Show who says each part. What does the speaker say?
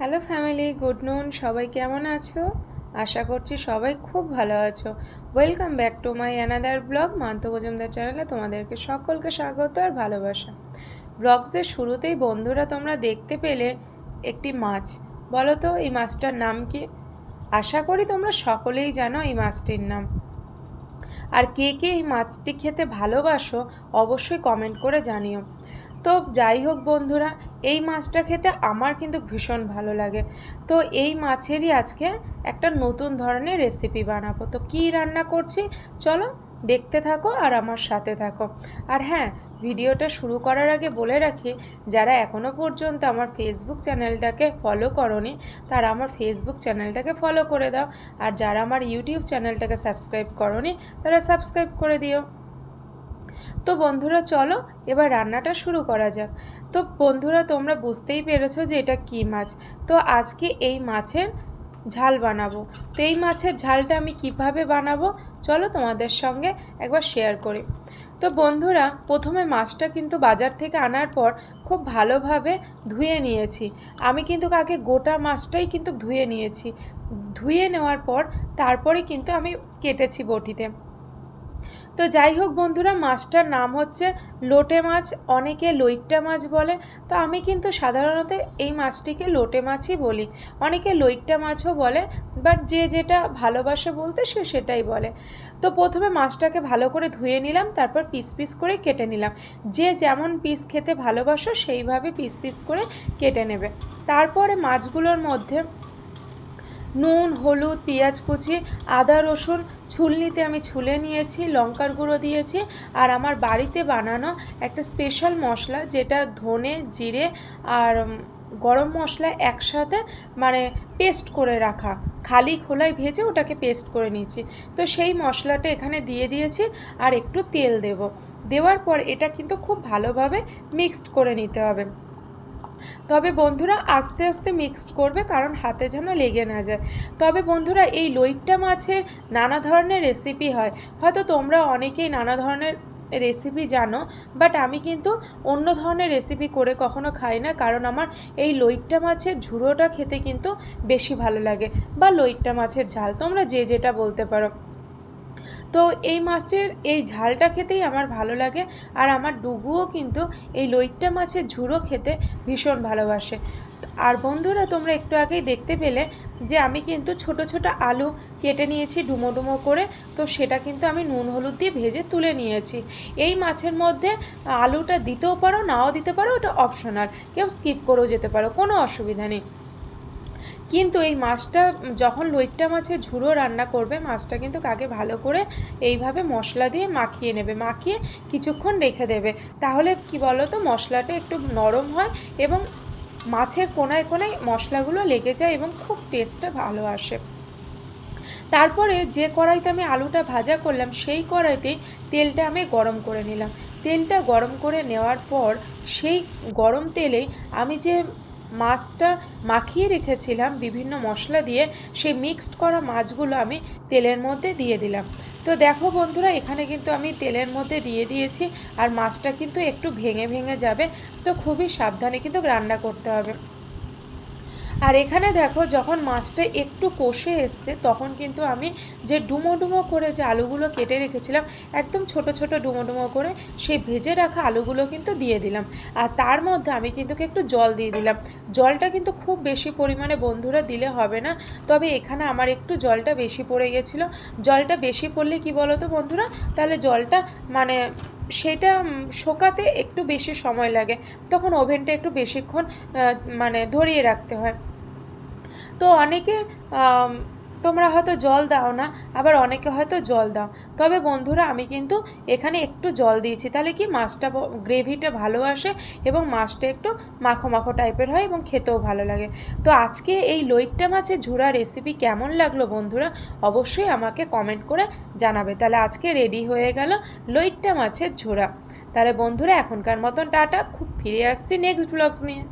Speaker 1: Hello family good নুন সবাই কেমন আছো? আশা করছি সবাই খুব ভালো আছো। Welcome back to my another blog Manta Majumdar চ্যানেলে তোমাদেরকে সকলকে স্বাগত আর ভালোবাসা। ব্লগসের শুরুতেই বন্ধুরা, তোমরা দেখতে পেলে একটি মাছ। বলো তো এই মাছটার নাম কি? আশা করি তোমরা সকলেই জানো এই মাছটির নাম। আর কে কে এই মাছটি খেতে ভালোবাসো, অবশ্যই কমেন্ট করে জানিও। তো যাই হোক বন্ধুরা, এই মাছটা খেতে আমার কিন্তু ভীষণ ভালো লাগে। তো এই মাছেরই আজকে একটা নতুন ধরনের রেসিপি বানাবো। তো কী রান্না করছি? চলো দেখতে থাকো আর আমার সাথে থাকো। আর হ্যাঁ ভিডিওটা শুরু করার আগে বলে রাখি, যারা এখনও পর্যন্ত আমার ফেসবুক চ্যানেলটাকে ফলো করনি, তারা আমার ফেসবুক চ্যানেলটাকে ফলো করে দাও। আর যারা আমার ইউটিউব চ্যানেলটাকে সাবস্ক্রাইব করনি, তারা সাবস্ক্রাইব করে দিও। তো বন্ধুরা, চলো এবার রান্নাটা শুরু করা যাক। তো বন্ধুরা, তোমরা বুঝতেই পেরেছ যে এটা কী মাছ। তো আজকে এই মাছের ঝাল বানাবো। তো এই মাছের ঝালটা আমি কীভাবে বানাবো, চলো তোমাদের সঙ্গে একবার শেয়ার করি। তো বন্ধুরা, প্রথমে মাছটা কিন্তু বাজার থেকে আনার পর খুব ভালোভাবে ধুয়ে নিয়েছি। আমি কিন্তু আগে গোটা মাছটাই কিন্তু ধুয়ে নিয়েছি। ধুয়ে নেওয়ার পর তারপরে কিন্তু আমি কেটেছি বটিতে। তো যাই হোক বন্ধুরা, মাছটার নাম হচ্ছে লোটে মাছ, অনেকে লইট্টা মাছ বলে। তো আমি কিন্তু সাধারণত এই মাছটিকে লোটে মাছই বলি। অনেকে লইট্টা মাছও বলে বাট যে যেটা ভালোবাসে বলতে সে সেটাই বলে। তো প্রথমে মাছটাকে ভালো করে ধুয়ে নিলাম, তারপর পিস পিস করে কেটে নিলাম। যে যেমন পিস খেতে ভালোবাসো, সেইভাবে পিস পিস করে কেটে নেবে। তারপরে মাছগুলোর মধ্যে নুন, হলুদ, পেঁয়াজ কুচি, আদা, রসুন ছুলনিতে আমি ছুলে নিয়েছি, লঙ্কার গুঁড়ো দিয়েছি আর আমার বাড়িতে বানানো একটা স্পেশাল মশলা যেটা ধনে, জিরে আর গরম মশলা একসাথে মানে পেস্ট করে রাখা। খালি খোলায় ভেজে ওটাকে পেস্ট করে নিয়েছি। তো সেই মশলাটা এখানে দিয়ে দিয়েছি আর একটু তেল দেব। দেওয়ার পর এটা কিন্তু খুব ভালোভাবে মিক্সড করে নিতে হবে। তবে বন্ধুরা আস্তে আস্তে মিক্সড করবে কারণ হাতে যেন লেগে না যায়। তবে বন্ধুরা এই লইট্টা মাছের নানা ধরনের রেসিপি হয়। হয়তো তোমরা অনেকেই নানা ধরনের রেসিপি জানো বাট আমি কিন্তু অন্য ধরনের রেসিপি করে কখনো খাই না, কারণ আমার এই লইট্টা মাছের ঝুড়োটা খেতে কিন্তু বেশি ভালো লাগে। বা লইট্টা মাছের ঝাল, তোমরা যে যেটা বলতে পারো। তো এই মাছের, এই ঝালটা খেতেই আমার ভালো লাগে। আর আমার ডুবুও কিন্তু এই লইট্টা মাছের ঝুড়ো খেতে ভীষণ ভালোবাসে। আর বন্ধুরা, তোমরা একটু আগেই দেখতে পেলে যে আমি কিন্তু ছোট ছোট আলু কেটে নিয়েছি ডুমো ডুমো করে। তো সেটা কিন্তু আমি নুন, হলুদ দিয়ে ভেজে তুলে নিয়েছি। এই মাছের মধ্যে আলুটা দিতেও পারো, নাও দিতে পারো, ওটা অপশনাল কেউ স্কিপ করেও যেতে পারো, কোনো অসুবিধা নেই। কিন্তু এই মাছটা, যখন লইট্টা মাছের ঝুড়ো রান্না করবে, মাছটা কিন্তু আগে ভালো করে এইভাবে মশলা দিয়ে মাখিয়ে নেবে, মাখিয়ে কিছুক্ষণ রেখে দেবে। তাহলে কি বলো তো মশলাটা একটু নরম হয় এবং মাছের কোনায় কোনায় মশলাগুলো লেগে যায় এবং খুব টেস্টটা ভালো আসে। তারপরে যে কড়াইতে আমি আলুটা ভাজা করলাম, সেই কড়াইতেই তেলটা আমি গরম করে নিলাম। তেলটা গরম করে নেওয়ার পর, সেই গরম তেলেই আমি যে মাছটা মাখিয়ে রেখেছিলাম, বিভিন্ন মশলা দিয়ে। সেই মিক্সড করা মাছগুলো আমি তেলের মধ্যে দিয়ে দিলাম। তো দেখো বন্ধুরা, এখানে কিন্তু আমি তেলের মধ্যে দিয়ে দিয়েছি আর মাছটা কিন্তু একটু ভেঙে ভেঙে যাবে। তো খুবই সাবধানে কিন্তু রান্না করতে হবে। আর এখানে দেখো, যখন মাছটা একটু কষে এসছে, তখন কিন্তু আমি যে ডুমো ডুমো করে যে আলুগুলো কেটে রেখেছিলাম, একদম ছোট ছোট ডুমো ডুমো করে সেই ভেজে রাখা আলুগুলো কিন্তু দিয়ে দিলাম। আর তার মধ্যে আমি কিন্তু একটু জল দিয়ে দিলাম। জলটা কিন্তু খুব বেশি পরিমাণে বন্ধুরা দিলে হবে না, তবে এখানে আমার একটু জলটা বেশি পড়ে গেছিল। জলটা বেশি পড়লে কি বলো তো বন্ধুরা? তাহলে জলটা মানে সেটা শোকাতে একটু বেশি সময় লাগে। তখন ওভেনটা একটু বেশিক্ষণ মানে ধরিয়ে রাখতে হয়। তো অনেকে তোমরা হয়তো জল দাও না, আবার অনেকে হয়তো জল দাও। তবে বন্ধুরা, আমি কিন্তু এখানে একটু জল দিয়েছি। তাহলে কি মাছটা গ্রেভিটা ভালো আসে এবং মাছটা একটু মাখো মাখো টাইপের হয় এবং খেতেও ভালো লাগে। তো আজকে এই লইট্টা মাছের ঝুড়া রেসিপি কেমন লাগল বন্ধুরা, অবশ্যই আমাকে কমেন্ট করে জানাবে। তাহলে আজকে রেডি হয়ে গেল লইট্টা মাছের ঝোড়া। তাহলে বন্ধুরা, এখনকার মতন টাটা। খুব ফিরে আসছি নেক্সট ব্লগস নিয়ে।